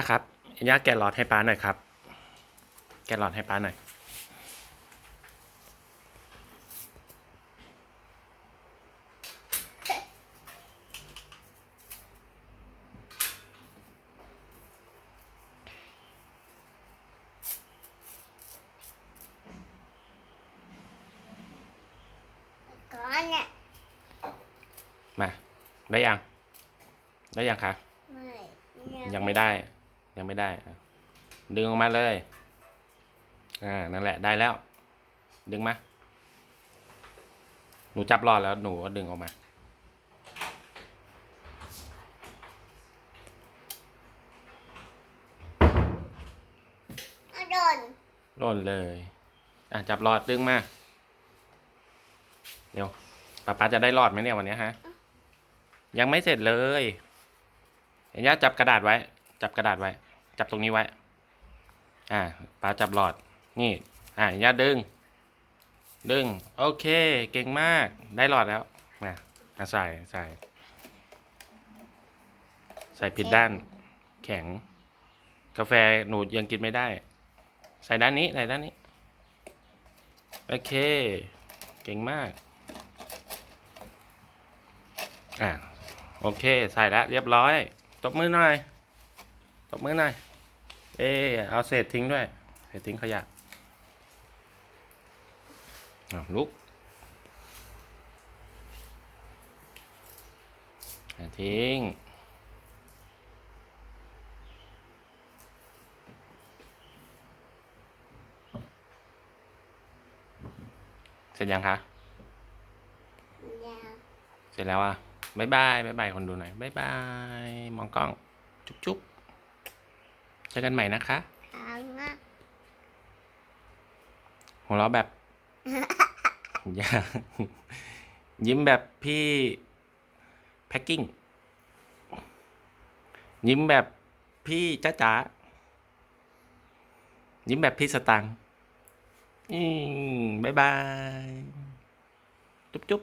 นะครับย่าแกะหลอดให้ป้าหน่อยครับ แกะหลอดให้ป้าหน่อย ก้อนเนี่ยมา ได้ยัง ได้ยังคะไม่ยังไม่ได้ ยังไม่ได้อะดึงออกมาเลย อ่า นั่นแหละ ได้แล้ว ดึงมา หนูจับรอดแล้ว หนูก็ดึงออกมาเอาโดนหล่นเลย อะ จับหลอดดึงมา เดี๋ยวป้าป๊าจะได้หลอดไหมเนี่ยวันเนี้ยฮะ ยังไม่เสร็จเลย เห็นย่าจับกระดาษไว้ จับกระดาษไว้ จับตรงนี้ไว้ อ่าป้าจับหลอด นี่ อ่าย่าดึง ดึง โอเค เก่งมาก ได้หลอดแล้วมาอะใส่ใส่ ใส่ผิดด้าน แข็ง กาแฟหนูยังกินไม่ได้ ใส่ด้านนี้ ใส่ด้านนี้ โอเค เก่งมาก อ่าโอเค ใส่แล้วเรียบร้อย ตบมือหน่อย ตบมือหน่อย เออเอาเศษทิ้งด้วย เศษทิ้งขยะอ้าวลุกอะทิ้งเสร็จยังคะยาวเสร็จแล้วอะบายบายบายบายคนดูหน่อยบายบาย มองกล้อง จุ๊บจุ๊บเจ อกันใหม่นะคะทางอะหัวเราะแบบ อย่ายิ้มแบบพี่แพ็กกิ้ง ยิ้มแบบพี่จ้าจ๋ายิ้มแบบพี่สตังค์อืมบายบาย จุ๊บจุ๊บ